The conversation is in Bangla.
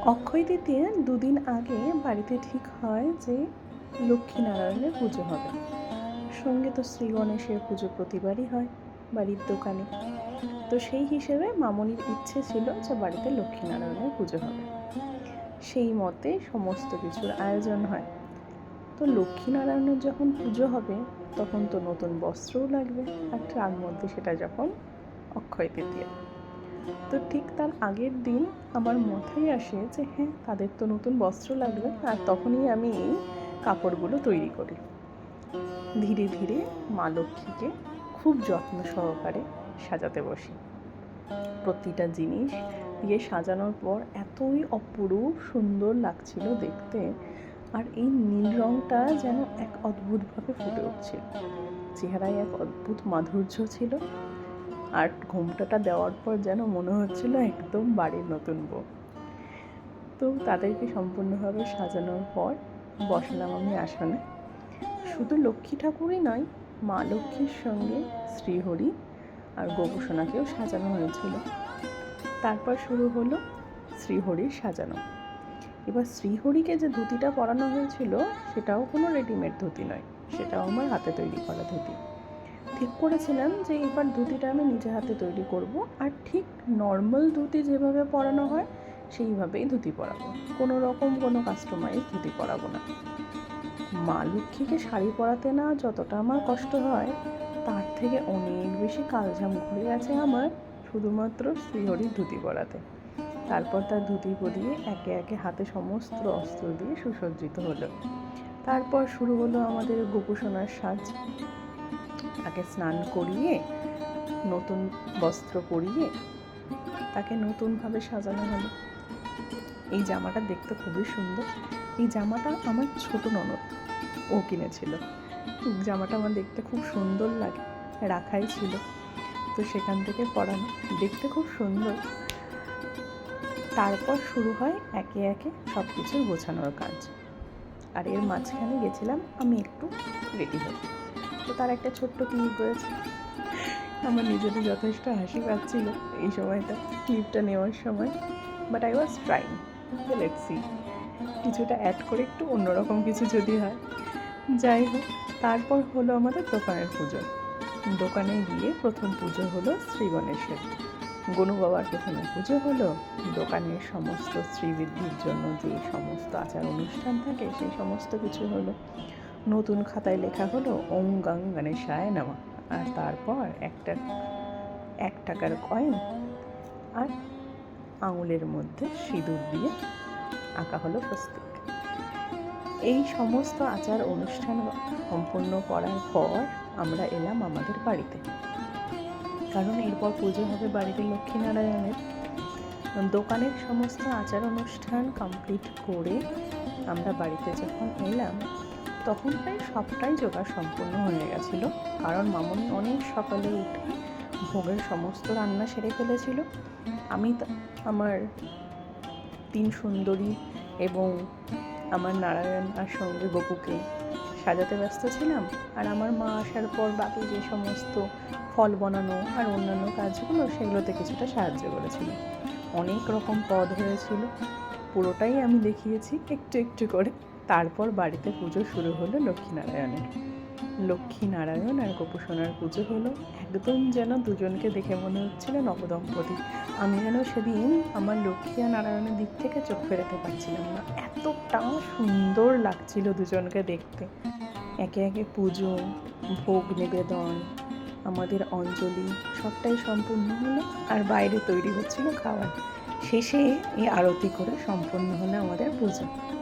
অক্ষয় তৃতীয়া দুদিন আগে বাড়িতে ঠিক হয় যে লক্ষ্মীনারায়ণের পুজো হবে। সঙ্গে তো শ্রী গণেশের পুজো প্রতিবারই হয় বাড়ির দোকানে। তো সেই হিসেবে মামনির ইচ্ছে ছিল যে বাড়িতে লক্ষ্মীনারায়ণের পুজো হবে। সেই মতে সমস্ত কিছুর আয়োজন হয়। তো লক্ষ্মীনারায়ণের যখন পুজো হবে, তখন তো নতুন বস্ত্রও লাগবে। আর তার মধ্যে সেটা যখন অক্ষয় তৃতীয়া। তো ঠিক তার আগের দিন আমার মাথায় আসে যে হ্যাঁ তাদের তো নতুন বস্ত্র লাগবে। আর তখনই আমি এই কাপড়গুলো তৈরি করি। ধীরে ধীরে মা লক্ষ্মীকে খুব যত্ন সহকারে সাজাতে বসি। প্রতিটা জিনিস দিয়ে সাজানোর পর এতই অপরূপ সুন্দর লাগছিল দেখতে, আর এই নীল রঙটা যেন এক অদ্ভুতভাবে ফুটে উঠছিল। চেহারায় এক অদ্ভুত মাধুর্য ছিল। আর ঘোমটাটা দেওয়ার পর যেন মনে হচ্ছিল একদম বাড়ির নতুন বউ। তো তাদেরকে সম্পূর্ণভাবে সাজানোর পর বসলাম আমি আসনে। শুধু লক্ষ্মী ঠাকুরই নয়, মা লক্ষ্মীর সঙ্গে শ্রীহরি আর গোপুসোনাকেও সাজানো হয়েছিল। তারপর শুরু হলো শ্রীহরির সাজানো। এবার শ্রীহরিকে যে ধুতিটা পরানো হয়েছিল, সেটাও কোনো রেডিমেড ধুতি নয়, সেটাও আমার হাতে তৈরি করা ধুতি। ঠিক করেছিলাম যে এবার ধুতিটা আমি নিজে হাতে তৈরি করব। আর ঠিক নর্মাল ধুতি যেভাবে পরানো হয়, সেইভাবেই ধুতি পরাবো। কোনো রকম কোনো কাস্টমাইজ ধুতি পরাবো না। মা লক্ষ্মীকে শাড়ি পরাতে না যতটা আমার কষ্ট হয়, তার থেকে অনেক বেশি কালঝাম ঘুরে গেছে আমার শুধুমাত্র শ্রীহরির ধুতি পরাতে। তারপর তার ধুতি পরিয়ে একে একে হাতে সমস্ত অস্ত্র দিয়ে সুসজ্জিত হলো। তারপর শুরু হলো আমাদের গোপুসোনার সাজ। তাকে স্নান করিয়ে, নতুন বস্ত্র পরিয়ে তাকে নতুনভাবে সাজানো হলো। এই জামাটা দেখতে খুবই সুন্দর। এই জামাটা আমার ছোট ননদ ও কিনেছিল। জামাটা আমার দেখতে খুব সুন্দর লাগে, রাখাই ছিল। তো সেখান থেকে পরানো, দেখতে খুব সুন্দর। তারপর শুরু হয় একে একে সব কিছু গোছানোর কাজ। আর এর মাঝখানে গেছিলাম আমি একটু রেডি হই তো তার একটা ছোট্ট ক্লিপ রয়েছে। আমার নিজেরও যথেষ্ট হাসি পাচ্ছিল এই সময়টা ক্লিপটা নেওয়ার সময়। But I was trying let see কিছুটা অ্যাড করে একটু অন্যরকম কিছু যদি হয়। যাই হোক, তারপর হলো আমাদের দোকানের পুজো। দোকানে গিয়ে প্রথম পুজো হলো শ্রী গণেশের। গনু বাবার প্রথমে পুজো হলো দোকানের সমস্ত শ্রীবৃদ্ধির জন্য যে সমস্ত আচার অনুষ্ঠান থাকে, সেই সমস্ত কিছু হলো। নতুন খাতায় লেখা হলো, ওম গাং গণেশায় নামা। আর তারপর একটা, এক টাকার কয়েন আর আঙুলের মধ্যে সিঁদুর দিয়ে আঁকা হলো প্রস্তুত। এই সমস্ত আচার অনুষ্ঠান সম্পূর্ণ করার পর আমরা এলাম আমাদের বাড়িতে। কারণ এরপর পুজো হবে বাড়িতে লক্ষ্মীনারায়ণের। দোকানের সমস্ত আচার অনুষ্ঠান কমপ্লিট করে আমরা বাড়িতে যখন এলাম তখন প্রায় সবটাই জোগাড় সম্পূর্ণ হয়ে গেছিল। কারণ মামনি অনেক সকালে উঠে ভোগের সমস্ত রান্না সেরে ফেলেছিল। আমি আমার তিন সুন্দরী এবং আমার নারায়ণ আর সঙ্গে গপুকে সাজাতে ব্যস্ত ছিলাম। আর আমার মা আসার পর বাকি যে সমস্ত ফল বানানো আর অন্যান্য কাজগুলো সেগুলোতে কিছুটা সাহায্য করেছিল। অনেক রকম পদ হয়েছিল। পুরোটাই আমি দেখিয়েছি একটু একটু করে। তারপর বাড়িতে পুজো শুরু হলো লক্ষ্মীনারায়ণের লক্ষ্মীনারায়ণ আর গোপুসোনার পুজো হলো, একদম যেন দুজনকে দেখে মনে হচ্ছিল নবদম্পতি। আমি যেন সেদিন আমার লক্ষ্মী আর নারায়ণের দিক থেকে চোখ ফেরাতে পারছিলাম না। এতটা সুন্দর লাগছিল দুজনকে দেখতে। একে একে পুজো, ভোগ নিবেদন, আমাদের অঞ্জলি, সবটাই সম্পূর্ণ হলো আর বাইরে তৈরি হচ্ছিল খাবার শেষে এই আরতি করে সম্পূর্ণ হলো আমাদের পুজো।